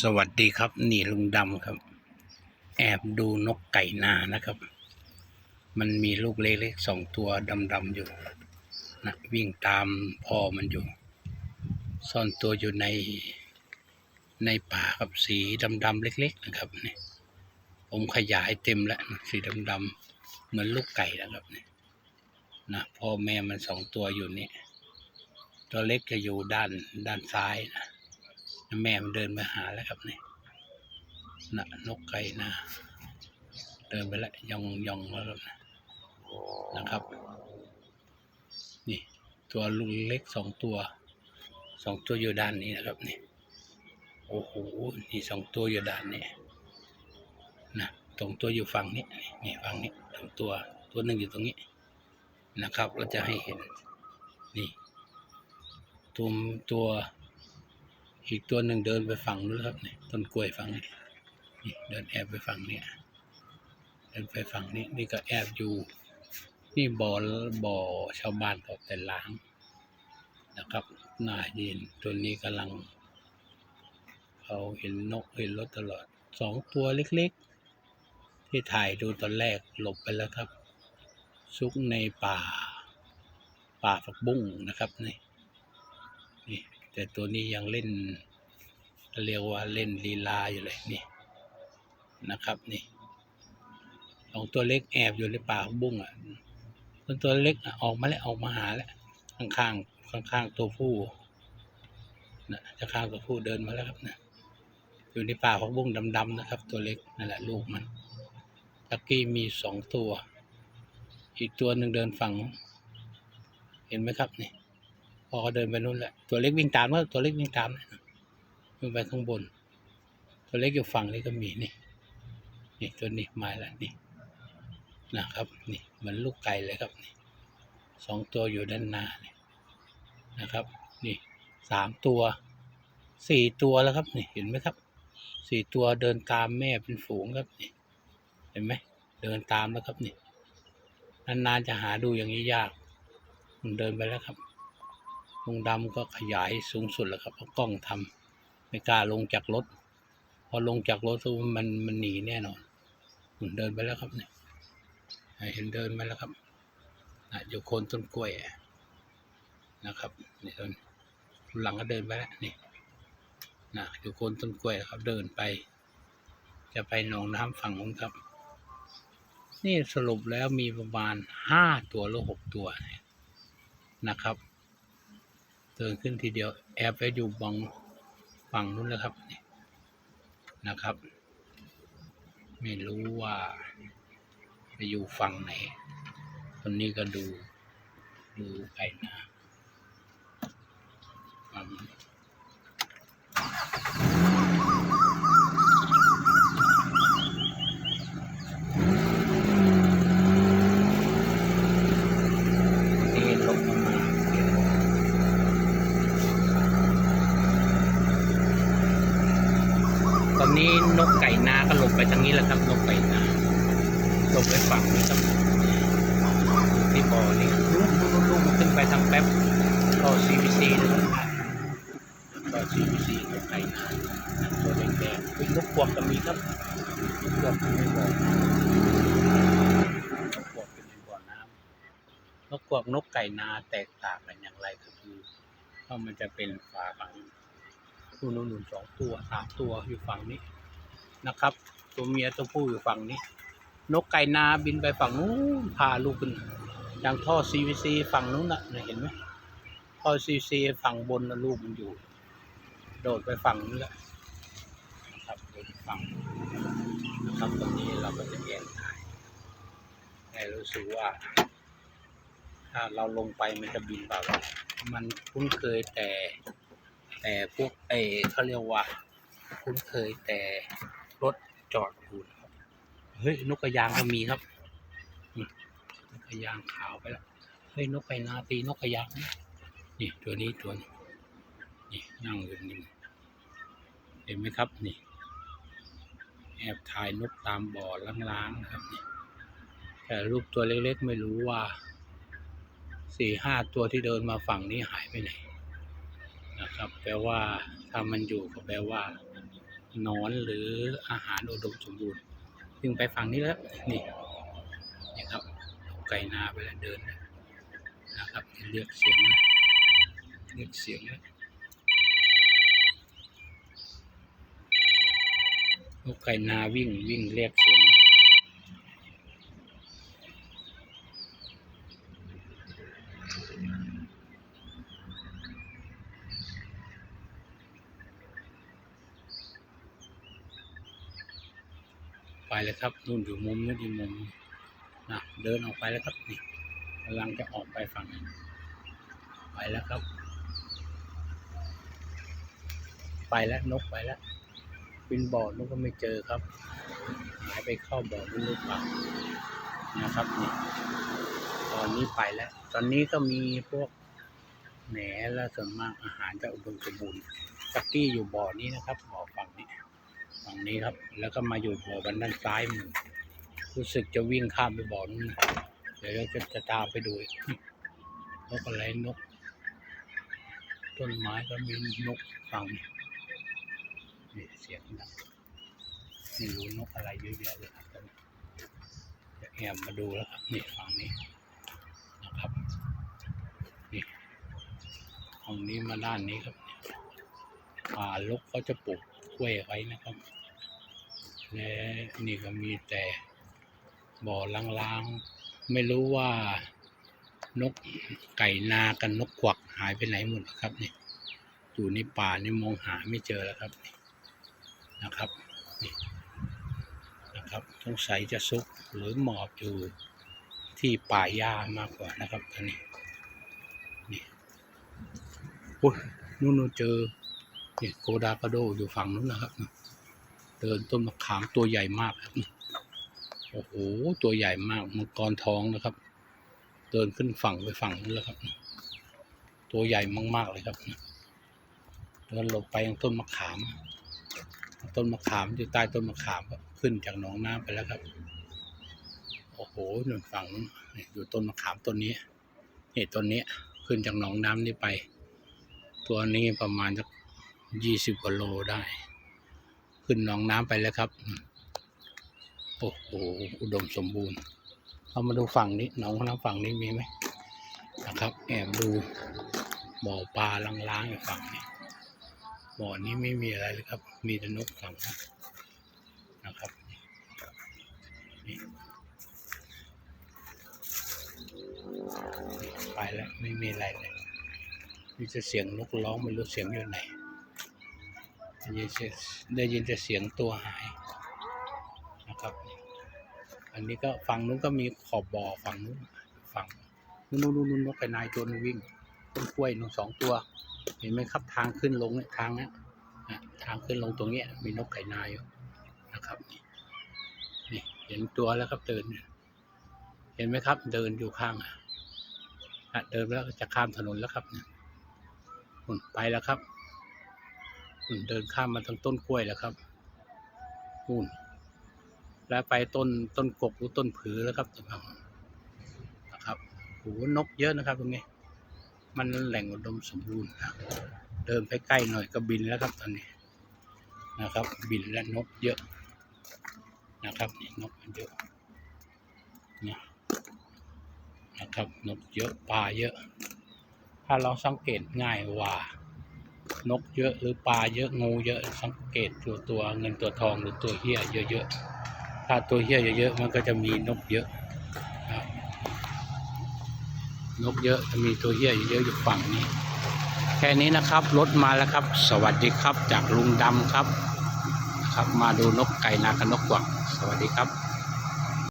สวัสดีครับนี่ลุงดำครับ แอบดูนกไก่นานะครับ มันมีลูกเล็กๆสองตัวดำๆอยู่นะวิ่งตามพ่อมันอยู่ ซ่อนตัวอยู่ในในป่าครับสีดำๆเล็ก ๆ นะครับนี่ผมขยายเต็มแล้วสีดำๆเหมือนลูกไก่นะครับนี่นะพ่อแม่มันสองตัวอยู่นี่ ตัวเล็กจะอยู่ด้านด้านซ้ายนะ แม่มันเดินมาหาแล้วครับนี่นะนกไก่นะ เดินไปแล้วยองยองแล้วนะนะครับ นี่ตัวลูกเล็กสองตัวสองตัวอยู่ด้านนี้นะครับนี่โอ้โหนี่สองตัวอยู่ด้านนี้นะตรงตัวอยู่ฝั่งนี้นี่ฝั่งนี้สองตัวตัวหนึ่งอยู่ตรงนี้นะครับเราจะให้เห็นนี่ตัวตัว อีกตัวหนึ่งเดินไปฝั่งนู้นครับเนี่ยต้นกล้วยฝั่งนี้นี่เดินแอบไปฝั่งเนี้ยเดินไปฝั่งนี้นี่ก็แอบอยู่ นี่บ่อบ่อชาวบ้านเขาแต่ล้างนะครับน่าเย็นตัวนี้กำลังเขาเห็นนกเห็นรถตลอดสองตัวเล็กๆ ที่ถ่ายดูตอนแรกหลบไปแล้วครับ ซุกในป่า ป่าฝักบุ้งนะครับนี่นี่แต่ตัวนี้ยังเล่น เรียกว่าเล่นลีลาอยู่เลยนี่นะครับนี่สองตัวเล็กแอบอยู่ในป่าบุ้งอะส่วนตัวเล็กอะออกมาแล้วออกมาหาแล้วข้างข้างข้างข้างๆตัวผู้นะจะข้างตัวผู้เดินมาแล้วครับนะอยู่ในป่าของบุ้งดำๆนะครับ ตัวเล็กนั่นแหละลูกมันตะกี้มีสองตัว อีกตัวหนึ่งเดินฝั่งเห็นไหมครับนี่พอเขาเดินไปนู่นแหละตัวเล็กวิ่งตามก็ตัวเล็กวิ่งตามนะ วิ่งไปข้างบน ตัวเล็กอยู่ฝั่งนี้ก็มีนี่นี่ตัวนี้มาแล้วนี่นะครับนี่เหมือนลูกไก่เลยครับนี่สองตัวอยู่ด้านหน้านี่นะครับ นี่สามตัวสี่ตัวแล้วครับนี่เห็นไหมครับสี่ตัวเดินตามแม่เป็นฝูงครับนี่เห็นไหมเดินตามแล้วครับนี่นานๆจะหาดูอย่างนี้ยากมันเดินไปแล้วครับลุงดำก็ขยายสูงสุดแล้วครับเพราะกล้องทำ ไม่กล้าลงจากรถ พอลงจากรถปุ๊บมันมันหนีแน่นอนเดินไปแล้วครับเนี่ยเห็นเดินมาแล้วครับนะอยู่โคนต้นกล้วยนะครับนี่ต้นหลังก็เดินไปแล้วนี่นะอยู่โคนต้นกล้วยครับเดินไป จะไปหนองน้ำฝั่งนู้นครับ นี่สรุปแล้วมีประมาณห้าตัวหรือหกตัวนะครับเดินขึ้นทีเดียวแอบไปอยู่บัง ฝั่งนู้นแล้วครับนี่นะครับ ไม่รู้ว่าไปอยู่ฝั่งไหน ตอนนี้ก็ดูดูไปนะ ตอนนี้นกไก่นาก็หลบไปทางนี้แหละครับ นกไก่นาหลบไปฝั่งนี้ครับที่บ่อนี่ลูกลูกลูกมันขึ้นไปทางแป๊บก็ CVC นะครับก็ CVC นกไก่นาตัวแดงๆเป็นนกพวกก็มีครับนกพวกอยู่ในบ่อนกพวกอยู่ในบ่อน้ำนกพวกนกไก่นาแตกต่างกันอย่างไรก็คือว่ามันจะเป็นฝาหลัง นู่นนู่นสองตัวสามตัวอยู่ฝั่งนี้นะครับ ตัวเมียตัวผู้อยู่ฝั่งนี้ นกไก่นาบินไปฝั่งนู้นพาลูกขึ้นอย่างท่อ CVC ฝั่งนู้นน่ะเห็นไหมท่อ CVC ฝั่งบนลูกมันอยู่ โดดไปฝั่งนู้แหละนะครับโดดฝั่งนะครับตอนนี้เราก็จะแยกถ่ายแต่รู้สึกว่า ถ้าเราลงไปมันจะบินเปล่ามันคุ้นเคยแต่ แต่พวกเออเขาเรียกว่า คุ้นเคยแต่รถจอดอยู่นะครับเฮ้ยนกกระยางก็มีครับนกกระยางขาวไปแล้วเฮ้ยนกไก่นาตีนกกระยางนี่ตัวนี้ตัวนี้นี่นั่งอยู่นี่เห็นไหมครับนี่แอบถ่ายนกตามบ่อล้างๆครับนี่แต่รูปตัวเล็กๆไม่รู้ว่าสี่ห้าตัวที่เดินมาฝั่งนี้หายไปไหน นะครับ แปลว่าถ้ามันอยู่ก็แปลว่านอนหรืออาหารอุดมสมบูรณ์วิ่งไปฝั่งนี้แล้วนี่นี่ครับไก่นาไปแล้วเดินนะครับเรียกเสียงเรียกเสียงแล้วนกไก่นาวิ่งวิ่งเรียกเสียง ไปเลยครับนู่นอยู่มุมนู้นอีมุมนะเดินออกไปแล้วครับนี่กำลังจะออกไปฝั่งนั้นไปแล้วครับ ไปแล้วนกไปแล้วบินบ่อนกก็ไม่เจอครับหายไปเข้าบ่อนู้นหรือเปล่านะครับนี่ตอนนี้ไปแล้ว ตอนนี้ก็มีพวกแหนและส่วนมากอาหารจะอุดมสมบูรณ์จักกี้อยู่บ่อนี้นะครับบ่อฝั่งนี้ ฝั่งนี้ครับ แล้วก็มาอยู่บ่อบันด้านซ้ายมือรู้สึกจะวิ่งข้ามไปบ่อนู้นเดี๋ยวเราจะจะตามไปดูนกอะไรนก ต้นไม้ก็มีนกฟังนี่เสียงดังไม่รู้นกอะไรเยอะแยะเลยครับจะแอบมาดูแล้วครับนี่ฝั่งนี้นะครับนี่ฝั่งนี้มาด้านนี้ครับป่าลกเขาจะปลูกกล้วยไว้นะครับ และนี่ก็มีแต่บ่อล้างๆ ไม่รู้ว่านกไก่นากับนกกวักหายไปไหนหมดนะครับนี่อยู่ในป่านี่มองหาไม่เจอแล้วครับนี่นะครับนี่นะครับสงสัยจะซุกหรือหมอบอยู่ที่ป่าหญ้ามากกว่านะครับตอนนี้นี่โอ้ยนู่นเจอนี่โกดากาโดอยู่ฝั่งนู้นนะครับ เดินต้นมะขามตัวใหญ่มากครับโอ้โหตัวใหญ่มากมังกรทองนะครับ เดินขึ้นฝั่งไปฝั่งนู้นแล้วครับ ตัวใหญ่มากๆเลยครับเดินหลบไปยังต้นมะขาม ต้นมะขามอยู่ใต้ต้นมะขามครับขึ้นจากหนองน้ำไปแล้วครับ โอ้โหหนึ่ฝั่งอยู่ต้นมะขามต้นนี้นี่ต้นนี้ขึ้นจากหนองน้ำนี่ไป ตัวนี้ประมาณสักยี่สิบกว่าโลได้ ขึ้นหนองน้ำไปแล้วครับ โอ้โหอุดมสมบูรณ์เรามาดูฝั่งนี้หนองน้ำฝั่งนี้มีไหมนะครับ แอบดูบ่อปลาล้างๆอยู่ฝั่งนี้บ่อนี้ไม่มีอะไรเลยครับ มีแต่นกฝั่งนั้นะครับนี่ไปแล้วไม่มีอะไรเลยมีแต่เสียงนกร้องไม่รู้เสียงอยู่ไหน ได้ยินเสียงได้ยินแต่เสียงตัวหายนะครับ อันนี้ก็ฝั่งนู้นก็มีขอบบ่อฝั่งนู้นฝั่งนู้นนู้นนู้นนกไก่นายตัวนึงวิ่งต้นกล้วยหนึ่งสองตัว เห็นไหมครับทางขึ้นลงเนี่ยทางเนี้ยทางขึ้นลงตรงเนี้ยมีนกไก่นายอยู่นะครับนี่นี่เห็นตัวแล้วครับเดิน เห็นไหมครับ เดินอยู่ข้างอะเดินแล้วจะข้ามถนนแล้วครับนี่ไปแล้วครับ เดินข้ามมาทางต้นกล้วยแล้วครับนู่นแล้วไปต้นต้นกกหรือต้นผือแล้วครับนะครับโหนกเยอะนะครับตรงนี้ มันแหล่งอุดมสมบูรณ์นะเดินไปใกล้หน่อยก็บินแล้วครับตอนนี้นะครับ บินและนกเยอะนะครับนี่นกมันเยอะนะนะครับนกเยอะปลาเยอะ ถ้าเราสังเกตง่ายว่า นกเยอะหรือปลาเยอะงูเยอะสังเกตตัวตัวเงินตัวทองหรือตัวเหี้ยเยอะๆถ้าตัวเหี้ยเยอะๆมันก็จะมีนกเยอะนะครับนกเยอะจะมีตัวเหี้ยเยอะอยู่ฝั่งนี้ แค่นี้นะครับรถมาแล้วครับ สวัสดีครับจากลุงดำครับนะครับมาดูนกไก่นากับนกกวักสวัสดีครับ